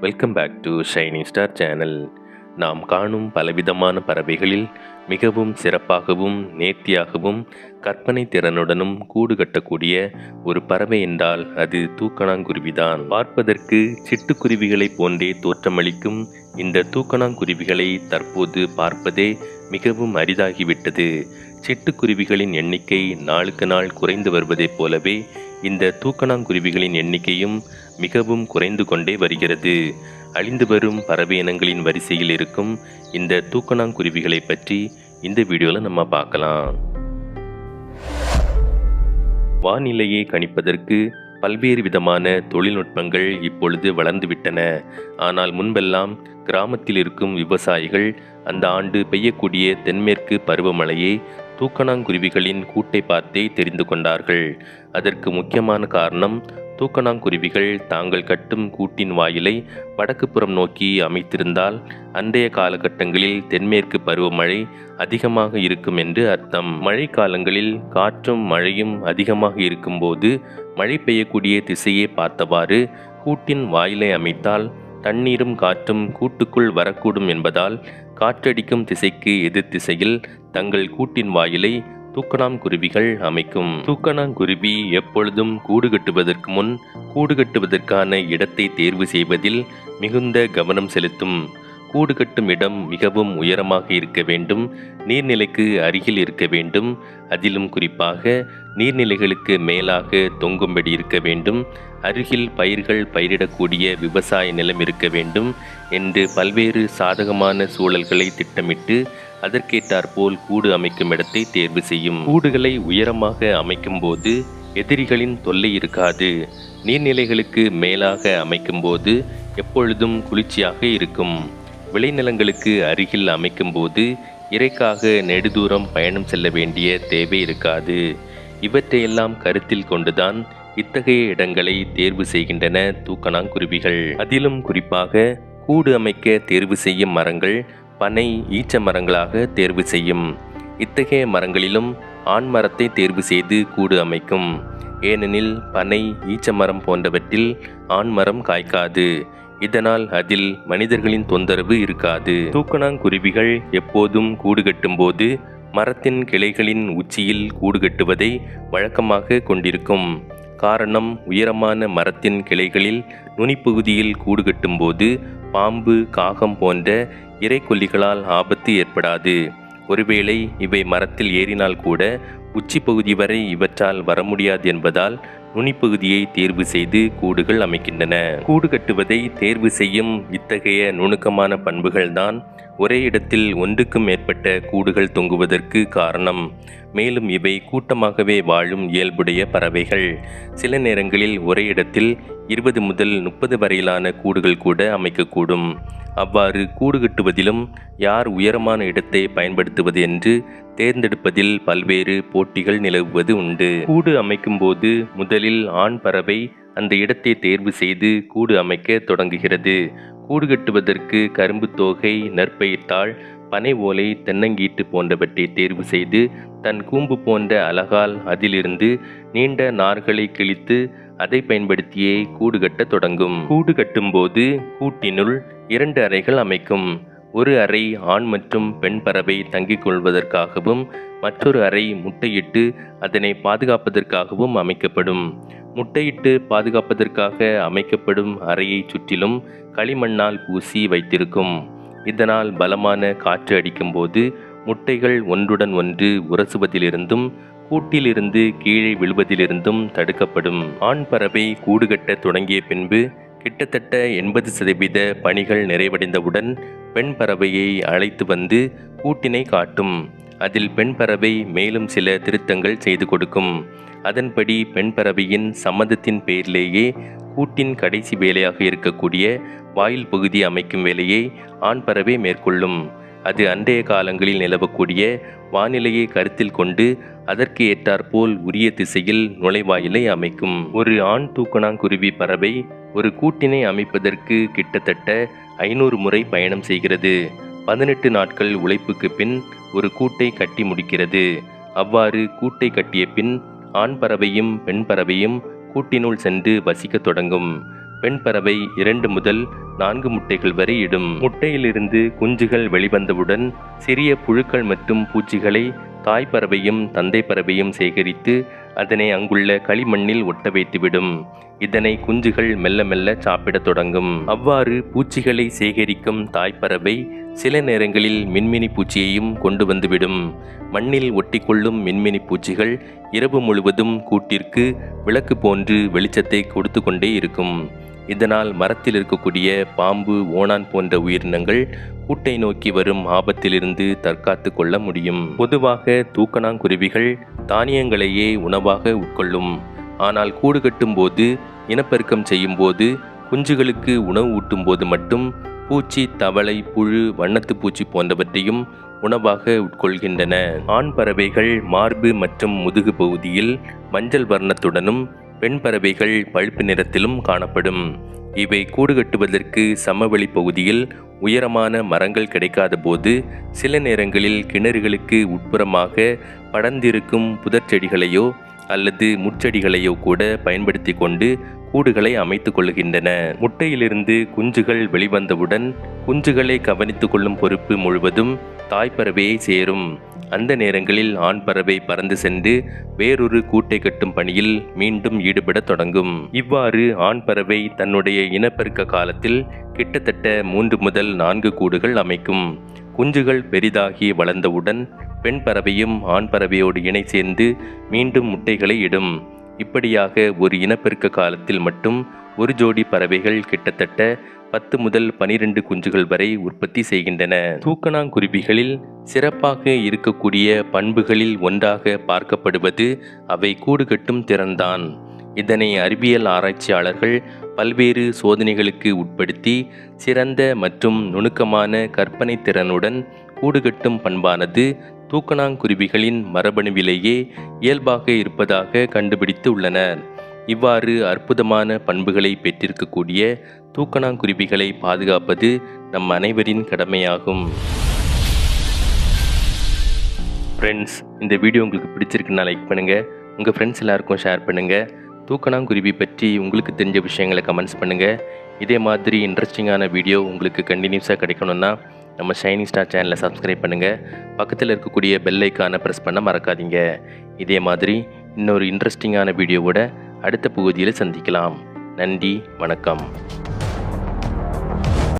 Welcome back to shining star channel நாம் காணும் பலவிதமான பறவைகளில் மிகவும் சிறப்பாகவும் நேர்த்தியாகவும் கற்பனை திறனுடனும் கூடு கட்டக்கூடிய ஒரு பறவை என்றால் அது தூக்கணாங்குருவிதான். பார்ப்பதற்கு சிட்டுக்குருவிகளைப் போன்றே தோற்றமளிக்கும் இந்த தூக்கணாங்குருவிகளை தற்போது பார்ப்பதே மிகவும் அரிதாகிவிட்டது. சிட்டுக்குருவிகளின் எண்ணிக்கை நாளுக்கு நாள் குறைந்து வருவதைப் போலவே இந்த தூக்கணாங்குருவிகளின் எண்ணிக்கையும் மிகவும் குறைந்து கொண்டே வருகிறது. அழிந்து வரும் பறவை இனங்களின் வரிசையில் இருக்கும் இந்த தூக்கணாங்குருவிகளை பற்றி இந்த வீடியோவில் நம்ம பார்க்கலாம். வானிலையை கணிப்பதற்கு பல்வேறு விதமான தொழில்நுட்பங்கள் இப்பொழுது வளர்ந்துவிட்டன. ஆனால் முன்பெல்லாம் கிராமத்தில் இருக்கும் விவசாயிகள் அந்த ஆண்டு பெய்யக்கூடிய தென்மேற்கு பருவமழையை தூக்கணாங்குருவிகளின் கூட்டை பார்த்தே தெரிந்து கொண்டார்கள். அதற்கு முக்கியமான காரணம் தூக்கணாங்குருவிகள் தாங்கள் கட்டும் கூட்டின் வாயிலை வடக்கு புறம் நோக்கி அமைத்திருந்தால் அன்றைய காலகட்டங்களில் தென்மேற்கு பருவமழை அதிகமாக இருக்கும் என்று அர்த்தம். மழை காலங்களில் காற்றும் மழையும் அதிகமாக இருக்கும்போது மழை பெய்யக்கூடிய திசையை பார்த்தவாறு கூட்டின் வாயிலை அமைத்தால் தண்ணீரும் காற்றும் கூட்டுக்குள் வரக்கூடும் என்பதால் காற்றடிக்கும் திசைக்கு எதிர் திசையில் தங்கள் கூட்டின் வாயிலை தூக்கணாங்குருவிகள் அமைக்கும். தூக்கணாங்குருவி எப்பொழுதும் கூடு கட்டுவதற்கு முன் கூடு கட்டுவதற்கான இடத்தை தேர்வு செய்வதில் மிகுந்த கவனம் செலுத்தும். கூடு கட்டும் இடம் மிகவும் உயரமாக இருக்க வேண்டும் நீர்நிலைக்கு அருகில் இருக்க வேண்டும். அதிலும் குறிப்பாக நீர்நிலைகளுக்கு மேலாக தொங்கும்படி இருக்க வேண்டும். அருகில் பயிர்கள் பயிரிடக்கூடிய விவசாய நிலம் இருக்க வேண்டும் என்று பல்வேறு சாதகமான சூழல்களை திட்டமிட்டு அதற்கேற்றாற்போல் கூடு அமைக்கும் இடத்தை தேர்வு செய்யும். கூடுகளை உயரமாக அமைக்கும்போது எதிரிகளின் தொல்லை இருக்காது. நீர்நிலைகளுக்கு மேலாக அமைக்கும்போது எப்பொழுதும் குளிர்ச்சியாக இருக்கும். விளைநிலங்களுக்கு அருகில் அமைக்கும்போது இறைக்காக நெடுதூரம் பயணம் செல்ல வேண்டிய தேவை இருக்காது. இவற்றையெல்லாம் கருத்தில் கொண்டுதான் இத்தகைய இடங்களை தேர்வு செய்கின்றன தூக்கணாங்குருவிகள். அதிலும் குறிப்பாக கூடு அமைக்க தேர்வு செய்யும் மரங்கள் பனை ஈச்ச மரங்களாக தேர்வு செய்யும். இத்தகைய மரங்களிலும் ஆண் மரத்தை தேர்வு செய்து கூடு அமைக்கும். ஏனெனில் பனை ஈச்ச மரம் போன்றவற்றில் ஆண் மரம் காய்க்காது. இதனால் அதில் மனிதர்களின் தொந்தரவு இருக்காது. தூக்கணாங்குருவிகள் எப்போதும் கூடு கட்டும்போது மரத்தின் கிளைகளின் உச்சியில் கூடு கட்டுவதை வழக்கமாக கொண்டிருக்கும். காரணம் உயரமான மரத்தின் கிளைகளில் நுனிப்பகுதியில் கூடு கட்டும்போது பாம்பு காகம் போன்ற இறைக்கொல்லிகளால் ஆபத்து ஏற்படாது. ஒருவேளை இவை மரத்தில் ஏறினால் கூட உச்சி பகுதி வரை இவற்றால் வர முடியாது என்பதால் நுனிப்பகுதியை தேர்வு செய்து கூடுகள் அமைக்கின்றன. கூடு கட்டுவதை தேர்வு செய்யும் இத்தகைய நுணுக்கமான பண்புகள்தான் ஒரே இடத்தில் ஒன்றுக்கும் மேற்பட்ட கூடுகள் தொங்குவதற்கு காரணம். மேலும் இவை கூட்டமாகவே வாழும் இயல்புடைய பறவைகள். சில நேரங்களில் ஒரே இடத்தில் இருபது முதல் முப்பது வரையிலான கூடுகள் கூட அமைக்கக்கூடும். அவ்வாறு கூடு கட்டுவதிலும் யார் உயரமான இடத்தை பயன்படுத்துவது என்று தேர்ந்தெடுப்பதில் பல்வேறு போட்டிகள் நிலவுவது உண்டு. கூடு அமைக்கும்போது முதலில் ஆண் பறவை அந்த இடத்தை தேர்வு செய்து கூடு அமைக்க தொடங்குகிறது. கூடு கட்டுவதற்கு கரும்பு தோகை நற்பயிர்த்தாள் பனை ஓலை தென்னங்கீட்டு போன்றவற்றை தேர்வு செய்து தன் கூம்பு போன்ற அலகால் அதிலிருந்து நீண்ட நார்களை கிழித்து அதை பயன்படுத்தியே கூடு கட்டத் தொடங்கும். கூடு கட்டும்போது கூட்டினுள் இரண்டு அறைகள் அமைக்கும். ஒரு அறை ஆண் மற்றும் பெண் பறவை தங்கிக் கொள்வதற்காகவும் மற்றொரு அறை முட்டையிட்டு அதனை பாதுகாப்பதற்காகவும் அமைக்கப்படும். முட்டையிட்டு பாதுகாப்பதற்காக அமைக்கப்படும் அறையை சுற்றிலும் களிமண்ணால் பூசி வைத்திருக்கும். இதனால் பலமான காற்று அடிக்கும்போது முட்டைகள் ஒன்றுடன் ஒன்று உரசுவதிலிருந்தும் கூட்டிலிருந்து கீழே விழுவதிலிருந்தும் தடுக்கப்படும். ஆண் பறவை கூடுகட்ட தொடங்கிய பின்பு கிட்டத்தட்ட எண்பது சதவீத பணிகள் நிறைவடைந்தவுடன் பெண் பறவையை அழைத்து வந்து கூட்டினை காட்டும். அதில் பெண் பறவை மேலும் சில திருத்தங்கள் செய்து கொடுக்கும். அதன்படி பெண் பறவையின் சம்மதத்தின் பேரிலேயே கூட்டின் கடைசி வேலையாக இருக்கக்கூடிய வாயில் பகுதி அமைக்கும் வேலையை ஆண் பறவை மேற்கொள்ளும். அது அன்றைய காலங்களில் நிலவக்கூடிய வானிலையை கருத்தில் கொண்டு அதற்கு ஏற்றாற்போல் உரிய திசையில் நுழைவாயிலை அமைக்கும். ஒரு ஆண் தூக்கணாங்குருவி பறவை ஒரு கூட்டினை அமைப்பதற்கு கிட்டத்தட்ட ஐநூறு முறை பயணம் செய்கிறது. பதினெட்டு நாட்கள் உழைப்புக்கு பின் ஒரு கூட்டை கட்டி முடிக்கிறது. அவ்வாறு கூட்டை கட்டிய பின் ஆண் பறவையும் பெண் பறவையும் கூட்டினுள் சென்று வசிக்கத் தொடங்கும். பெண் பறவை இரண்டு முதல் நான்கு முட்டைகள் வரை இடும். முட்டையிலிருந்து குஞ்சுகள் வெளிவந்தவுடன் சிறிய புழுக்கள் மற்றும் பூச்சிகளை தாய்ப்பறவையும் தந்தை பறவையும் சேகரித்து அதனை அங்குள்ள களிமண்ணில் ஒட்ட வைத்துவிடும். இதனை குஞ்சுகள் மெல்ல மெல்ல சாப்பிடத் தொடங்கும். அவ்வாறு பூச்சிகளை சேகரிக்கும் தாய்ப்பறவை சில நேரங்களில் மின்மினி பூச்சியையும் கொண்டு வந்துவிடும். மண்ணில் ஒட்டிக்கொள்ளும் மின்மினி பூச்சிகள் இரவு முழுவதும் கூட்டிற்கு விளக்கு போன்று வெளிச்சத்தை கொடுத்து கொண்டே இருக்கும். இதனால் மரத்தில் இருக்கக்கூடிய பாம்பு ஓணான் போன்ற உயிரினங்கள் கூட்டை நோக்கி வரும் ஆபத்திலிருந்து தற்காத்து கொள்ள முடியும். பொதுவாக தூக்கணாங்குருவிகள் தானியங்களையே உணவாக உட்கொள்ளும். ஆனால் கூடு கட்டும் போது இனப்பெருக்கம் செய்யும் போது குஞ்சுகளுக்கு உணவு ஊட்டும் போது மட்டும் பூச்சி தவளை புழு வண்ணத்து பூச்சி போன்றவற்றையும் உணவாக உட்கொள்கின்றன. ஆண் பறவைகள் மார்பு மற்றும் முதுகு பகுதியில் மஞ்சள் வர்ணத்துடனும் பெண் பறவைகள் பழுப்பு நிறத்திலும் காணப்படும். இவை கூடு கட்டுவதற்கு சமவெளி பகுதியில் உயரமான மரங்கள் கிடைக்காத போது சில நேரங்களில் கிணறுகளுக்கு உட்புறமாக படர்ந்திருக்கும் புதர்ச்செடிகளையோ அல்லது முட்செடிகளையோ கூட பயன்படுத்தி கொண்டு கூடுகளை அமைத்து கொள்கின்றன. முட்டையிலிருந்து குஞ்சுகள் வெளிவந்தவுடன் குஞ்சுகளை கவனித்துக்கொள்ளும் பொறுப்பு முழுவதும் தாய்ப்பறவையை சேரும். அந்த நேரங்களில் ஆண் பறவை பறந்து சென்று வேறொரு கூட்டை கட்டும் பணியில் மீண்டும் ஈடுபடத் தொடங்கும். இவ்வாறு ஆண் பறவை தன்னுடைய இனப்பெருக்க காலத்தில் கிட்டத்தட்ட மூன்று முதல் நான்கு கூடுகள் அமைக்கும். குஞ்சுகள் பெரிதாகி வளர்ந்தவுடன் பெண் பறவையும் ஆண் பறவையோடு இணை சேர்ந்து மீண்டும் முட்டைகளை இடும். இப்படியாக ஒரு இனப்பெருக்க காலத்தில் மட்டும் ஒரு ஜோடி பறவைகள் கிட்டத்தட்ட பத்து முதல் பனிரெண்டு குஞ்சுகள் வரை உற்பத்தி செய்கின்றன. தூக்கணாங்குருவிகளில் சிறப்பாக இருக்கக்கூடிய பண்புகளில் ஒன்றாக பார்க்கப்படுவது அவை கூடு கட்டும் திறன்தான். இதனை அறிவியல் ஆராய்ச்சியாளர்கள் பல்வேறு சோதனைகளுக்கு உட்படுத்தி சிறந்த மற்றும் நுணுக்கமான கற்பனை திறனுடன் கூடுகட்டும் பண்பானது தூக்கணாங்குருவிகளின் மரபணுவிலேயே இயல்பாக இருப்பதாக கண்டுபிடித்து உள்ளனர். இவ்வாறு அற்புதமான பண்புகளை பெற்றிருக்கக்கூடிய தூக்கணாங்குருவிகளை பாதுகாப்பது நம் அனைவரின் கடமையாகும். ஃப்ரெண்ட்ஸ் இந்த வீடியோ உங்களுக்கு பிடிச்சிருக்குன்னா லைக் பண்ணுங்கள் உங்கள் ஃப்ரெண்ட்ஸ் எல்லாருக்கும் ஷேர் பண்ணுங்கள் தூக்கணாங்குருவி பற்றி உங்களுக்கு தெரிஞ்ச விஷயங்களை கமெண்ட்ஸ் பண்ணுங்கள் இதே மாதிரி இன்ட்ரெஸ்டிங்கான வீடியோ உங்களுக்கு கண்டினியூஸாக கிடைக்கணும்னா நம்ம ஷைனிங் ஸ்டார் சேனலை சப்ஸ்கிரைப் பண்ணுங்கள் பக்கத்தில் இருக்கக்கூடிய பெல் ஐக்கானை ப்ரெஸ் பண்ண மறக்காதீங்க. இதே மாதிரி இன்னொரு இன்ட்ரெஸ்டிங்கான வீடியோவோட அடுத்த பகுதியில் சந்திக்கலாம். நன்றி வணக்கம்.